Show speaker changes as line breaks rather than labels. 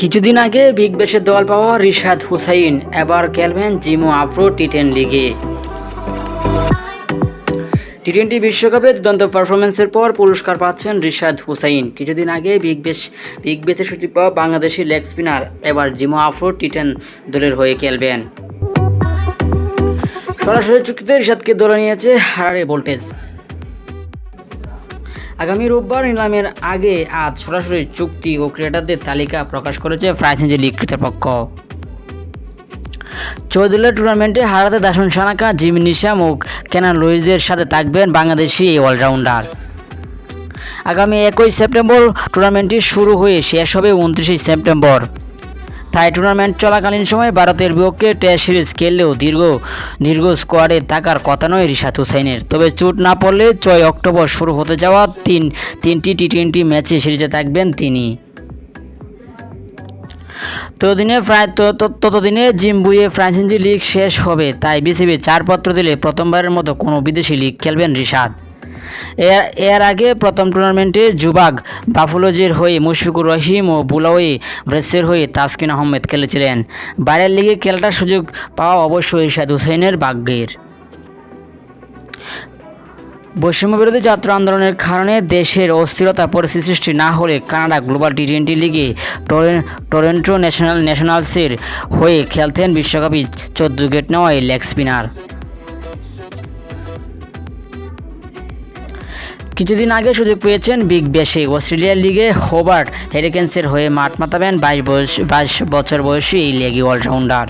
কিছুদিন আগে বিগ ব্যাশের দল পাওয়া রিশাদ হুসাইন, এবার খেলবেন জিমো আফ্রো টি টেন লিগে। টি টোয়েন্টি বিশ্বকাপে দুর্দান্ত পারফরমেন্সের পর পুরস্কার পাচ্ছেন রিশাদ হুসাইন। কিছুদিন আগে বিগ বেশ, বিগ বেসে সুযোগ পাওয়া বাংলাদেশি লেগ স্পিনার, এবার জিমো আফ্রো টি টেন দলের হয়ে খেলবেন। সরাসরি চুক্তিতে রিশাদকে দলে নিয়েছে হারারে ভোল্টেজ। আগামী রোববার নিলামের আগে আজ সরাসরি চুক্তি ও ক্রিকেটারদের তালিকা প্রকাশ করেছে ফ্রাইসেঞ্জি লিগ কর্তৃপক্ষ। চৌধুরী টুর্নামেন্টে হারাতে দাসন সানাকা, জিম নিশাম ও কেনা লুইজের সাথে থাকবেন বাংলাদেশি এই অলরাউন্ডার। আগামী একই সেপ্টেম্বর টুর্নামেন্টটি শুরু হয়ে শেষ হবে উনত্রিশে সেপ্টেম্বর। তাই টুর্নামেন্ট চলাকালীন সময় ভারতের বিপক্ষে টেস্ট সিরিজ খেললেও দীর্ঘ দীর্ঘ স্কোয়াডে থাকার কথা নয় রিশাদ হুসাইনের। তবে চোট না পড়লে ছয় অক্টোবর শুরু হতে যাওয়া তিন, তিনটি টি টোয়েন্টি ম্যাচে সিরিজে থাকবেন তিনি। ততদিনে প্রায় ততদিনে জিম্বুয়ে ফ্রান্সিজি লিগ শেষ হবে, তাই বিসিবি চারপত্র দিলে প্রথমবারের মতো কোনো বিদেশি লিগ খেলবেন রিশাদ। এর এর আগে প্রথম টুর্নামেন্টে জুবাগ বাফুলোজের হয়ে মুশফিকুর রহিম ও বুলাওয়ে ব্রেসের হয়ে তাসকিন আহমেদ খেলেছিলেন। বাইরের লিগে খেলাটার সুযোগ পাওয়া অবশ্যই রিশাদ হুসেনের ভাগ্যের। বৈষম্যবিরোধী ছাত্র আন্দোলনের কারণে দেশের অস্থিরতা পরিস্থিতি সৃষ্টি না হলে কানাডা গ্লোবাল টি টোয়েন্টি লিগে টরে- টরেন্টো ন্যাশনাল, ন্যাশনালসের হয়ে খেলতেন বিশ্বকাপে চোদ্দ উইকেট নেওয়া লেগ স্পিনার। কিছুদিন আগে সুযোগ পেয়েছেন বিগ ব্যাশে অস্ট্রেলিয়া লিগে হোবার্ট হেরিকেন্সের হয়ে মাঠ মাতাবেন বাইশ বয়স, বাইশ বছর বয়সী এই লেগি অলরাউন্ডার।